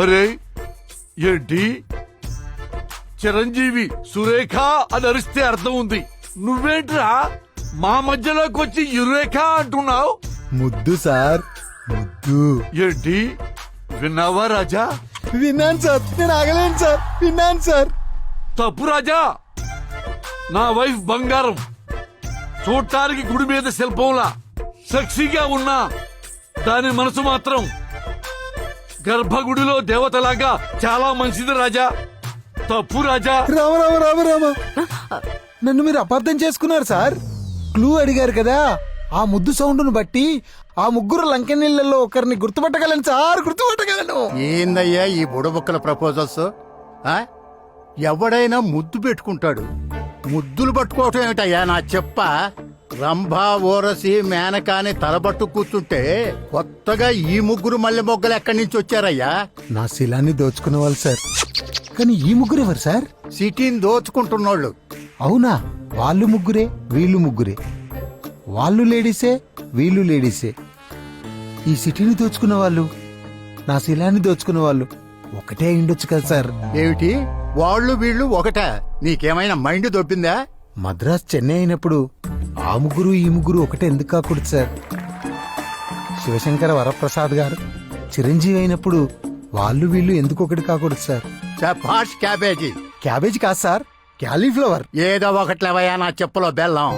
అరే ఏంటి చిరంజీవి సురేఖ అని అరిస్తే అర్థం ఉంది. నువ్వేంట్రా మా మధ్యలోకి వచ్చి యురేఖ అంటున్నావు? ముద్దు సార్ ముద్దు. ఏంటి విన్నావా రాజా? విన్నాను సార్ నేను ఆగలేను సార్ విన్నాను సార్. తప్పు రాజా. నా వైఫ్ బంగారం. చూడటానికి గుడి మీద శిల్పంలా. సెక్సీగా ఉన్నా. దాని మనసు మాత్రం గర్భగుడిలో దేవతలాగా చాలా మంచిది రాజా. తప్పు రాజా. రామ రామ రామ రామ. నన్ను మీరు అపార్థం చేసుకున్నారు సార్. క్లూ అడిగారు కదా. ఆ ముద్దు సౌండ్ను బట్టి ఆ ముగ్గురు లంకెనీళ్ళల్లో ఒకరిని గుర్తుపట్టగలను సార్ గుర్తుపట్టగలను. ఏందయ్యా ఈ బుడబుక్కల ప్రపోజల్స్? ఎవడైనా ముద్దు పెట్టుకుంటాడు. ముద్దులు పట్టుకోవటం ఏమిటయ్యా నా చెప్ప? రంభా ఓరసి మేనకాని తలబట్టు కూర్చుంటే కొత్తగా ఈ ముగ్గురు మల్లె మొగ్గలు ఎక్కడి నుంచి వచ్చారయ్యా? నా శిలాన్ని దోచుకున్న వాళ్ళు సార్. కానీ ఈ ముగ్గురు ఎవరు సార్? సిటీని దోచుకుంటున్నోళ్ళు. అవునా? వాళ్ళు ముగ్గురే వీళ్ళు ముగ్గురే. వాళ్ళు లేడీసే వీళ్ళు లేడీసే. ఈ సిటీని దోచుకున్న వాళ్ళు నా శిలాన్ని దోచుకున్న వాళ్ళు ఒకటే అయిండొచ్చు కదా సార్. ఏమిటి? వాళ్ళు వీళ్ళు ఒకట. నీకేమైనా మైండ్ దొబ్బిందా? మద్రాస్ చెన్నై అయినప్పుడు ఆ ముగ్గురు ఈ ముగ్గురు ఒకటే ఎందుకు కాకూడదు సార్? శివశంకర వరప్రసాద్ గారు చిరంజీవి అయినప్పుడు వాళ్ళు వీళ్ళు ఎందుకు ఒకటి కాకూడదు సార్? చపాష్ క్యాబేజీ. క్యాబేజ్ కాదు సార్. క్యాలీఫ్లవర్. ఏదో ఒకట్లేవయ్యా నా చెప్పులో బెల్లం.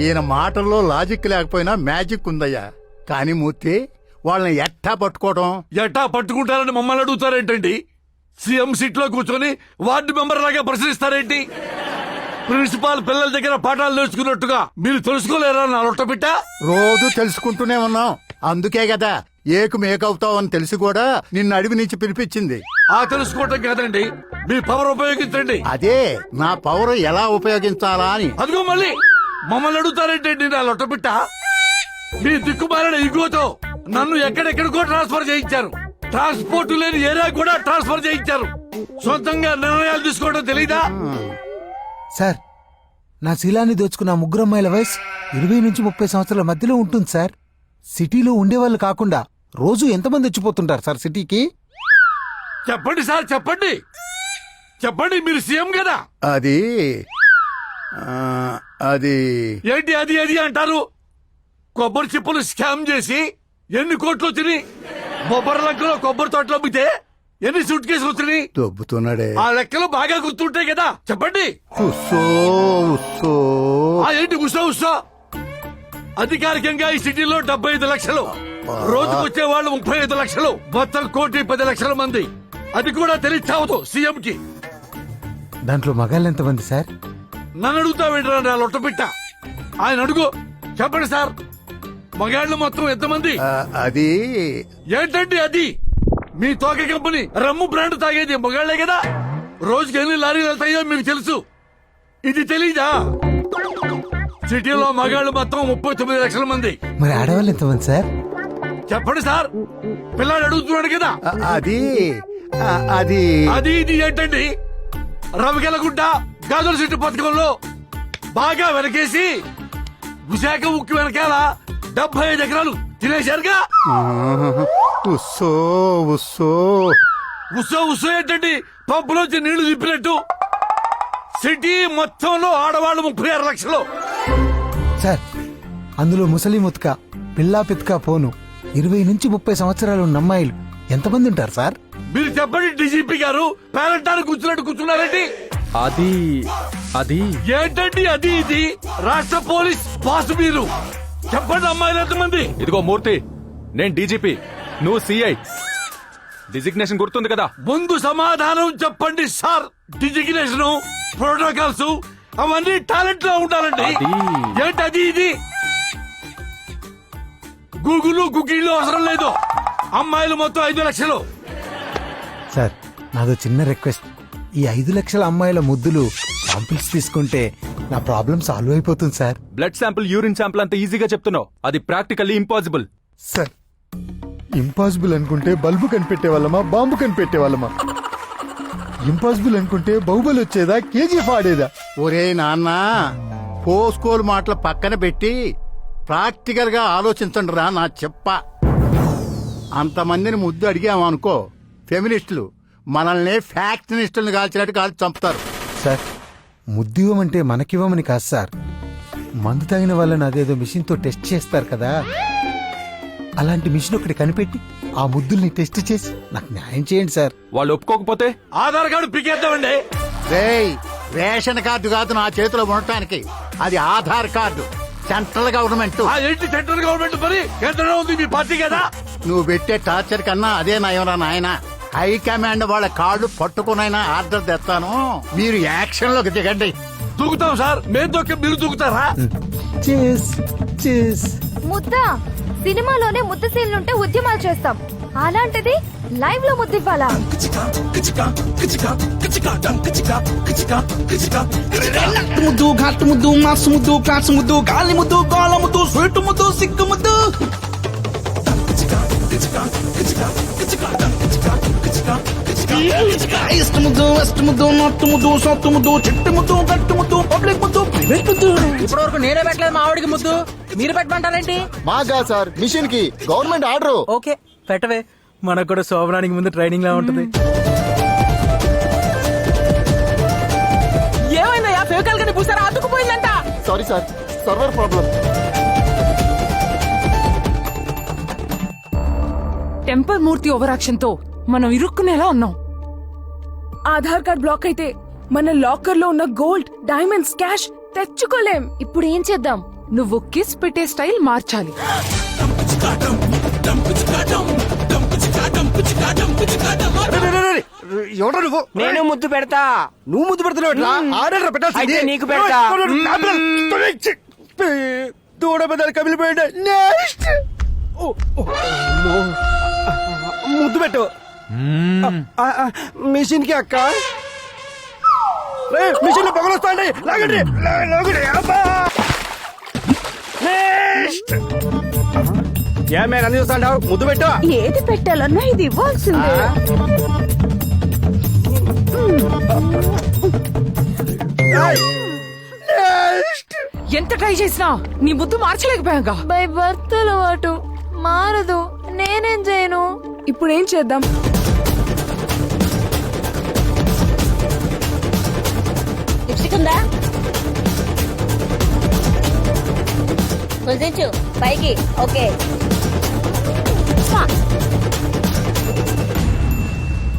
ఈయన మాటల్లో లాజిక్ లేకపోయినా మ్యాజిక్ ఉందయ్యా. కానీ మూర్తి వాళ్ళని ఎట్టా పట్టుకోవడం ఎట్టా పట్టుకుంటారని మమ్మల్ని అడుగుతారేంటండి? సీఎం సీట్లో కూర్చొని వార్డు మెంబర్ లాగా ప్రశ్నిస్తారేంటి? ప్రిన్సిపాల్ పిల్లల దగ్గర పాఠాలు నేర్చుకున్నట్టుగా మీరు తెలుసుకోలేరా నా లొట్టబిట్ట రోజు తెలుసుకుంటూనే ఉన్నాం. అందుకే కదా ఏకు మేకవుతావని తెలిసి కూడా నిన్ను అడవి నుంచి పిలిపించింది. ఆ తెలుసుకోవటం కాదండి మీ పవర్ ఉపయోగించండి. అదే నా పవర్ ఎలా ఉపయోగించాలా అని. అదిగో మళ్ళీ మమ్మల్ని అడుగుతారేంటండి నా లొట్టబిట్ట మీ దిక్కుమాలిన ఇగోతో నన్ను ఎక్కడెక్కడికో ట్రాన్స్ఫర్ చేయించారు. ట్రాన్స్పోర్ట్ లేని ఏరియా కూడా ట్రాన్స్ఫర్ చేయించారు. సొంతంగా నిర్ణయాలు తీసుకోవడం తెలీదా? సార్ నా శీలాన్ని దోచుకున్న ఆ ముగ్గురు అమ్మాయిల వయసు ఇరవై నుంచి ముప్పై సంవత్సరాల మధ్యలో ఉంటుంది సార్. సిటీలో ఉండేవాళ్ళు కాకుండా రోజు ఎంతమంది వచ్చిపోతుంటారు సార్ సిటీకి? చెప్పండి సార్ చెప్పండి. చెప్పండి మీరు సీఎం కదా? అది ఆ, అది. ఏంటి అది అది అంటారు? కొబ్బరి చిప్పలు స్కామ్ చేసి ఎన్ని కోట్లు వచ్చినాయి? బొబ్బరి లంకలో కొబ్బరి తోటలో అమ్మితే ఎన్ని సూట్ కేసులు వచ్చినాయి? దొబ్బుతున్నాడే. ఆ లెక్కలు బాగా గుర్తుంటాయి కదా. చెప్పండి. ఉస్సో ఉస్సో. ఆ ఏంటి ఉషా ఉషా అధికారికంగా ఈ సిటీలో డెబ్బై ఐదు లక్షలు. రోజుకు వచ్చే వాళ్ళు ముప్పై ఐదు లక్షలు. మొత్తం కోటి పది లక్షల మంది. అది కూడా తెలియచావదు సీఎం కి దాంట్లో మగాళ్ళు ఎంతమంది సార్? నన్ను అడుగుతా వింటారా లొట్టపిట్ట? ఆయన అడుగు. చెప్పండి సార్. మగాళ్ళు మొత్తం ఎంతమంది? అది ఏంటండి అది? మీ తోక కంపెనీ రమ్ము బ్రాండ్ తాగేది మగాళ్ళే కదా? రోజుకి ఎన్ని లారీలు వెళ్తాయో మీకు తెలుసు. ఇది తెలీదా? సిటీలో మగాళ్ళు మొత్తం ముప్పై తొమ్మిది లక్షల మంది. మరి ఆడవాళ్ళు ఎంతమంది సార్? చెప్పండి సార్. పిల్లాడు అడుగుతున్నాడు కదా? అది అది. అది ఇది ఏంటండి? రవికెలగుంట గాజుల సిట్టు పథకంలో బాగా వెనకేసి విశాఖ ఉక్కు వెనకాల డెబ్బై ఐదు ఎకరాలు తినేశారుగా ఉస్సో ఉస్సో. ఉత్సవ ఉత్సవం ఏంటండి? పంపులోంచి నీళ్ళు తిప్పినట్టు సిటీ మొత్తంలో ఆడవాళ్ళు ముప్పై ఆరు లక్షలు. సార్ అందులో ముసలి ముత్క పిల్లా పిత్క పోను. ఇరవై నుంచి ముప్పై సంవత్సరాలు ఉన్న అమ్మాయిలు ఎంతమంది ఉంటారు సార్? మీరు చెప్పండి డీజీపీ గారు పేరంటారు కూర్చున్నట్టు కూర్చున్నారండి. అది అది. ఏంటండి అది ఇది? రాష్ట్ర పోలీస్ బాస్ మీరు చెప్పండి అమ్మాయిలు ఎంతమంది ఇదిగో మూర్తి నేను డీజీపీ నువ్వు సిఐ. డిజిగ్నేషన్ గుర్తుంది కదా? ముందు సమాధానం చెప్పండి సార్. డిజిగ్నేషన్ ప్రోటోకాల్స్ అవన్నీ టాలెంట్లో ఉండాలండి. అది- ఏంటి అది ఇది? గూగుల్ గుగ్గిళ్ళు అవసరం లేదు. అమ్మాయిలు మొత్తం ఐదు లక్షలు. సార్ నాదో చిన్న రిక్వెస్ట్. ఈ ఐదు లక్షల అమ్మాయిల ముద్దులు శాంపిల్స్ తీసుకుంటే నా ప్రాబ్లం సాల్వ్ అయిపోతుంది sir blood sample urine sample అంత ఈజీగా చెప్తున్నావు. అది ప్రాక్టికల్లీ ఇంపాసిబుల్ సార్ ఇంపాసిబుల్ అనుకుంటే బల్బు కనిపెట్టే వాళ్ళమా బాంబు కనిపెట్టే వాళ్ళమా? ఇంపాసిబుల్ అనుకుంటే బాహుబలి వచ్చేదా కేజీఎఫ్ ఆడేదా? ఒరే నాన్న పోస్కోలు మాటలు పక్కన పెట్టి ప్రాక్టికల్గా ఆలోచించండి రా నా చెప్ప. అంతమందిని ముద్దు అడిగామనుకో ఫెమినిస్టులు మనల్ని ఫ్యాక్షనిస్టులను కాల్చినట్టు కాల్చి చంపుతారు. సార్ ముద్దివ్వమంటే మనకివ్వమని కాదు సార్. మందు తాగిన వాళ్ళని అదేదో మిషన్తో టెస్ట్ చేస్తారు కదా. అలాంటి మిషన్ ఒకటి కనిపెట్టి ఆ ముద్దుల్ని టెస్ట్ చేసి నాకు న్యాయం చేయండి సార్. వాళ్ళు ఒప్పుకోకపోతే? ఆధార్ కార్డు పీకేద్దామండి రేయ్ రేషన్ కార్డు కాదు నా చేతిలో ఉండటానికి. అది ఆధార్ కార్డు సెంట్రల్ గవర్నమెంట్. ఆ ఏంటి సెంట్రల్ గవర్నమెంట్ మరి? కేంద్రంలో ఉంది మీ పార్టీ కదా. నువ్వు పెట్టే టార్చర్ కన్నా అదే నయంరా నాయన. హైకమాండ్ వాళ్ళ కార్డు పట్టుకునైనా ఆర్డర్ తెస్తాను. మీరు యాక్షన్లోకి దిగండి. దూకుతాం సార్. మేము దొక్కి మీరు దూకుతారా? చేస్ చేస్. ముద్ద. సినిమాలోనే ముద్ద సీన్లుంటే ఉద్యమాలు చేస్తాం. అలాంటిది లైవ్లో ముద్ద ఇవ్వాలా ముద్దు ఘాటు ముద్దు మాసు ముద్దు క్లాస్ ముద్దు గాలి ముద్దు గోల ముద్దు స్వీట్ ముద్దు సిగ్గు ముద్దు. ఈస్ట్ ముద్దు వెస్ట్ ముద్దు నార్త్ ముద్దు సౌత్ ముద్దు చెట్టు ముద్దు గట్టు ముద్దు పబ్లిక్ ముద్దు ప్రైవేట్ ముద్దు ఇప్పటి వరకు నేనే పెట్టలేదు మా ఆవిడికి ముద్దు. మీరు పెట్టమంటారేంటి? మాగా సార్ మిషన్కి గవర్నమెంట్ ఆర్డర్. ఓకే పెట్టవే. మనకు కూడా శోభనానికి ముందు ట్రైనింగ్ లా ఉంటది. ఏమైందయ్యా? ఫేకాల్ కానీ పూసారా అతుకుపోయిందంట sorry sir server problem temper Murthy ఓవరాక్షన్తో మనం ఇరుక్కునేలా ఉన్నాం. ఆధార్ కార్డ్ బ్లాక్ అయితే మన లాకర్లో ఉన్న గోల్డ్ డైమండ్స్ క్యాష్ తెచ్చుకోలేం. ఇప్పుడు ఏం చేద్దాం? నువ్వు కిస్ పెట్టే స్టైల్ మార్చాలి. ఎవరు నువ్వు? నేను ముద్దు పెడతా. నువ్వు ముద్దు పెడుతున్నావు ఆర్డర్ పెట్టాల్సింది. అయితే నీకు పెడతా. దూడ నెక్స్ట్ ముద్దు పెట్టు. మిషన్కి అక్క. మిషన్లో పొగలు లాగండి. లాగండి. అబ్బా. ఏ మేము అన్ని చూస్తాంటావు ముద్దు పెట్టు. ఏది పెట్టాలన్నా ఇది ఇవ్వాల్సిందే. ఎంత ట్రై చేసినా నీ ముద్దు మార్చలేకపోయాగా. బై బర్త్ అలవాటు. మారదు. నేనేం చేయను? ఇప్పుడు ఏం చేద్దాం? లిప్స్టిక్ ఉందా కుదించు పైకి ఓకే.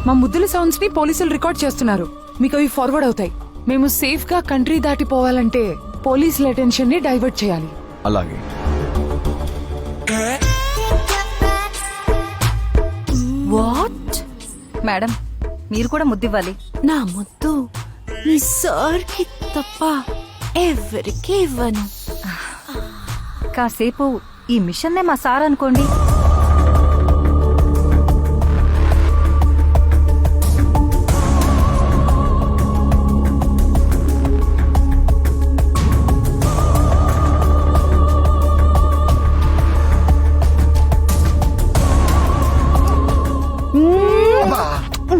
మా ముద్దుల సౌండ్స్ని పోలీసులు రికార్డ్ చేస్తున్నారు. మీకు అవి ఫార్వర్డ్ అవుతాయి. మేము సేఫ్గా కంట్రీ దాటిపోవాలంటే పోలీసుల అటెన్షన్ని డైవర్ట్ చేయాలి. అలాగే. వాట్ మేడం మీరు కూడా ముద్దివ్వాలి నా ముద్దు? మీ సార్కి తప్ప ఎవరికి ఇవ్వను కాసేపు ఈ మిషన్నే మా సార్ అనుకోండి.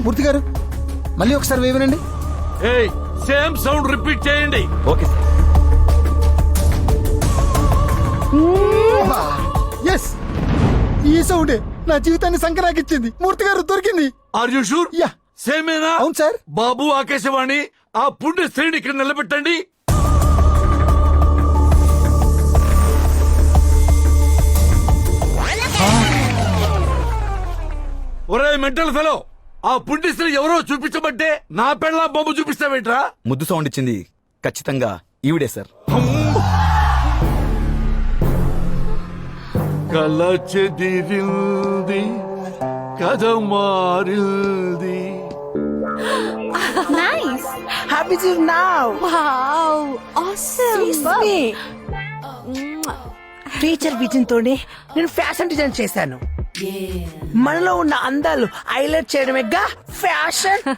మూర్తి గారు మళ్ళీ ఒకసారి వేవనండి ఏయ్ సేమ్ సౌండ్ రిపీట్ చేయండి. Okay sir. ఎస్ ఈ సౌండే నా జీవితాన్ని సంకరాకిచ్చింది. మూర్తి గారు దొరికింది. Are you sure yeah. సేమేనా? అవును సార్. బాబు ఆకాశవాణి ఆ పుణ్య స్త్రీని ఇక్కడ నిలబెట్టండి. ఒరే మెంటల్ ఫెలో ఆ పుణ్య స్త్రీ ఎవరో చూపించమంటే నా పెళ్ళ బొమ్మ చూపిస్తావేంట్రా? ముద్దు సౌండ్ ఇచ్చింది ఖచ్చితంగా ఈవిడే సార్. కల చెదిరింది కథ మారింది nice happy to now wow awesome teacher vision తోనే నేను ఫ్యాషన్ డిజైన్ చేశాను. మనలో ఉన్న అందాలు హైలైట్ చేయడమేగా ఫ్యాషన్.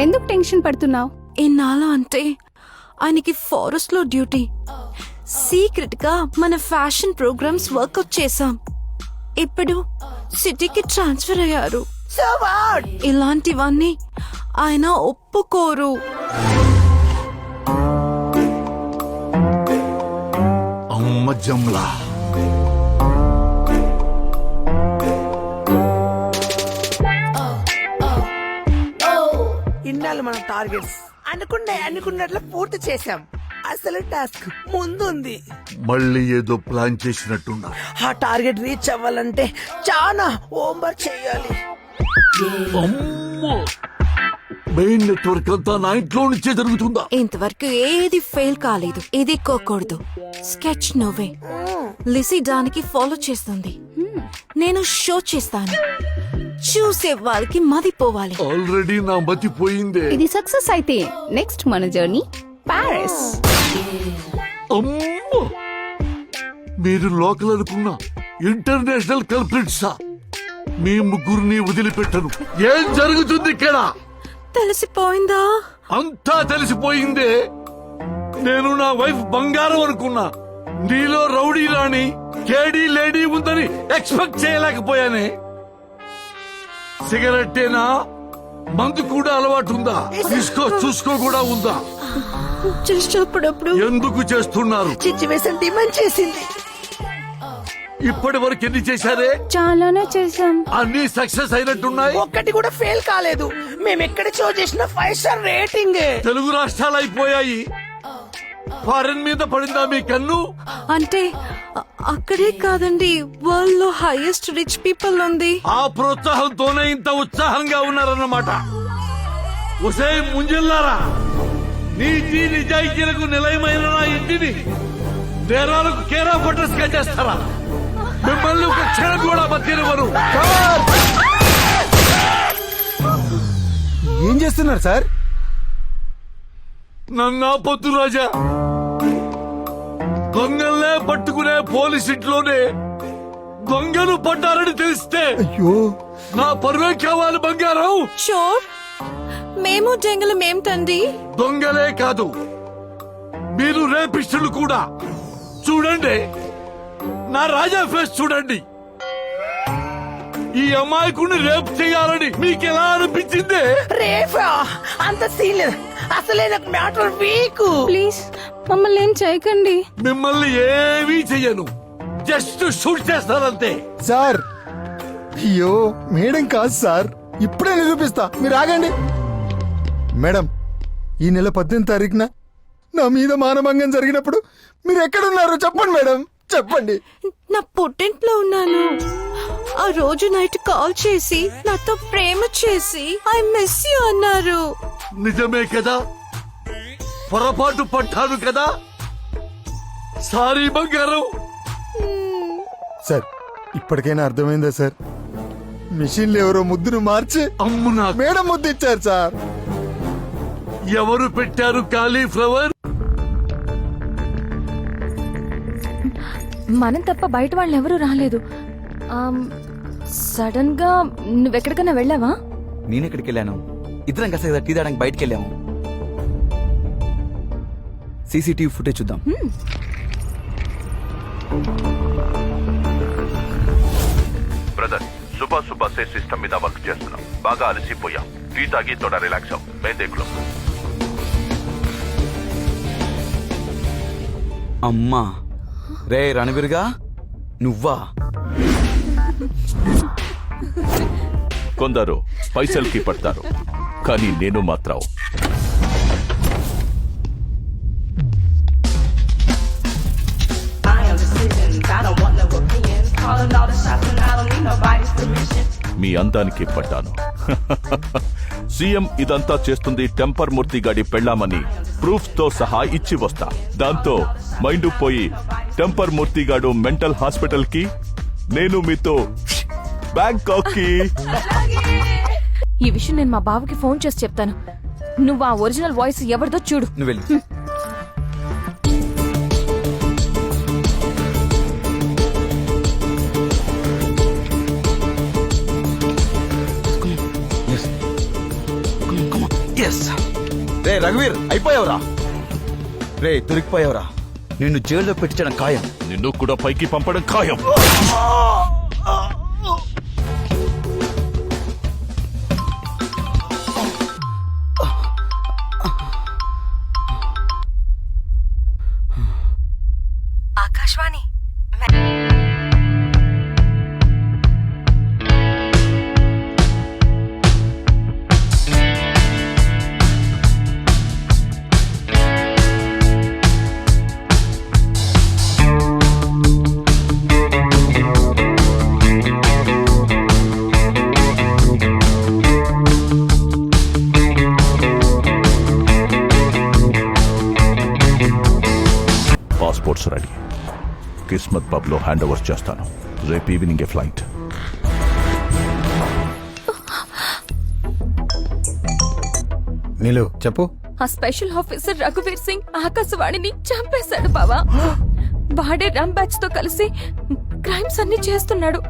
ఎందుకు టెన్షన్ పడుతున్నావు? ఎన్నాళ్ళు అంటే ఆయనకి ఫారెస్ట్లో డ్యూటీ సీక్రెట్గా మన ఫ్యాషన్ ప్రోగ్రామ్స్ వర్కౌట్ చేశాం. ఇప్పుడు సిటీకి ట్రాన్స్ఫర్ అయ్యారు. సో వాట్ ఇలాంటివన్నీ ఆయన ఒప్పుకోరు. అమ్మ జమ్లా. ఉండాలి మన టార్గెట్స్. అనుకున్న అనుకున్నట్లు పూర్తి చేశాం. అసలు టాస్క్ ముందుంది. మళ్ళీ ఏదో ప్లాన్ చేసినట్టున్నా. ఆ టార్గెట్ రీచ్ అవ్వాలంటే చాలా హోంవర్క్ చేయాలి. అమ్మో! మెయిన్ నెట్వర్క్ అంతా నా ఇంట్లో నుంచే జరుగుతుందా? ఇంతవరకు ఏది ఫెయిల్ కాలేదు. ఇది కోకూడదు స్కెచ్ నువ్వే. లిసీ దానికి ఫాలో చేస్తుంది. నేను షో చేస్తాను. చూసే వాళ్ళకి మదిపోవాలి ఆల్రెడీ నా మతి పోయిందే. ఇది సక్సెస్ అయితే నెక్స్ట్ మన జర్నీ ప్యారిస్. అమ్మో! మీరు లోకల్ అనుకున్న ఇంటర్నేషనల్ కల్ప్రిట్సా మీ ముగ్గురిని వదిలిపెట్టను. ఏం జరుగుతుంది ఇక్కడ? తెలిసిపోయిందా? అంతా తెలిసిపోయిందే. నేను నా వైఫ్ బంగారం అనుకున్నా. నీలో రౌడీ రాణి కేడీ లేడీ ఉందని ఎక్స్పెక్ట్ చేయలేకపోయానే. సిగరెట్టేనా? మందు కూడా అలవాటు ఉందా తీసుకో చూసుకో కూడా ఉందా? జస్ట్ అప్పుడప్పుడు ఎందుకు చేస్తున్నారు? డిమాండ్ చేసింది. ఇప్పటి వరకు ఎన్ని చేశారే? చాలానే చేసాం అన్ని సక్సెస్ అయినట్టున్నాయి? ఒక్కటి కూడా ఫెయిల్ కాలేదు. మేము ఎక్కడ షో చేసిన ఫైవ్ స్టార్ రేటింగ్. తెలుగు రాష్ట్రాలు అయిపోయాయి. ఫారెన్ మీద పడిందా మీ కన్ను? అంటే అక్కడే కాదండి వరల్డ్లో హైయెస్ట్ రిచ్ పీపుల్ ఉంది. ఆ ప్రోత్సాహంతోనే ఇంత ఉత్సాహంగా ఉన్నారన్నమాట. ఒసే ముంజిల్లారా నీతి నిజాయితీలకు నిలయమైన నా ఇంటిని నేరాలకు కేరా ఫోటోస్గా చేస్తారా? మిమ్మల్ని ఒక క్షణం కూడా బతినివ్వరు ఏం చేస్తున్నారు సార్? నన్నా పొద్దు రాజా. దొంగల్నే పట్టుకునే పోలీస్ ఇంట్లోనే దొంగలు పడ్డారని తెలిస్తే అయ్యో. నా పరువే కావాలి బంగారం. చోర్ మేము జంగలం ఏమిటండి దొంగలే కాదు మీరు రేపిస్టులు కూడా. చూడండి నా రాజా ఫేస్ చూడండి. ఈ అమాయకుడిని రేపు చేయాలని మీకెలా అనిపించిందే? రేఫా అంత సీన్ లేదు. అసలే నాకు మ్యాటర్ వీక్. ప్లీజ్ మమ్మల్ని ఏం చేయకండి. మిమ్మల్ని ఏమీ చెయ్యను. జస్ట్ షూట్ చేస్తానంతే. సార్ అయ్యో మేడం కాదు సార్. ఇప్పుడే నిరూపిస్తా మీరు ఆగండి. మేడం ఈ నెల పద్దెనిమిది తారీఖున నా మీద మానభంగం జరిగినప్పుడు మీరు ఎక్కడున్నారు? చెప్పండి మేడం. చెప్పండి. నా పుట్టింట్లో ఉన్నాను. ఆ రోజు నైట్ కాల్ చేసి నాతో ప్రేమ చేసి ఐ మిస్ యూ అన్నారు. నిజమే కదా? పొరపాటు పడ్డాను కదా? సారీ బంగారం. సార్ ఇప్పటికైనా అర్థమైందా సార్? మిషన్లు ఎవరో ముద్దును మార్చి అమ్ము నా మేడం ముద్దు ఇచ్చారు సార్. ఎవరు పెట్టారు కాలీఫ్లవర్ మనం తప్ప బయట వాళ్ళు ఎవరు రాలేదు. సడన్గా నువ్వెక్కడికైనా వెళ్ళావా? నేను ఎక్కడికి వెళ్ళాను ఇద్దరం కలిసి కదా టీ తాగడానికి బయటికి వెళ్ళాము సీసీటీవీ ఫుటేజ్ చూద్దాం. బ్రదర్ సుబా సుబా సే సిస్టమ్ మీద వర్క్ చేస్తున్నాం. బాగా అలసిపోయాం. టీ తాగి తోడ రిలాక్స్ అవ్వం. మేదేకులం అమ్మా. రే రణవీర్గా నువ్వా? కొందరు పైసల్కి పడతారు కానీ నేను మాత్రం. మీ అందానికి పడ్డాను. సీఎం ఇదంతా చేస్తుంది టెంపర్ మూర్తి గాడి పెళ్ళామని ప్రూఫ్తో సహా ఇచ్చి వస్తా. దాంతో మైండ్ పోయి టెంపర్ మూర్తి గాడు మెంటల్ హాస్పిటల్కి నేను మీతో బ్యాంకాక్కి ఈ విషయం నేను మా బావకి ఫోన్ చేసి చెప్తాను. నువ్వు ఆ ఒరిజినల్ వాయిస్ ఎవరిదో చూడు. నువ్వు వెళ్ళి. రే రఘువీర్ అయిపోయావురా. రే దొరికిపోయావురా. నిన్ను జైల్లో పెట్టించడం ఖాయం. నిన్ను కూడా పైకి పంపడం ఖాయం. కిస్మత్ పబ్లో హ్యాండ్ ఓవర్ చేస్తాను. రేపు ఈవినింగ్ ఏ ఫ్లైట్. నీలు చెప్పు. ఆ స్పెషల్ ఆఫీసర్ రఘువీర్ సింగ్ ఆకాశవాణిని చంపేశాడు బావా. వాడే రమ్ బ్యాచ్తో కలిసి క్రైమ్స్ అన్ని చేస్తున్నాడు.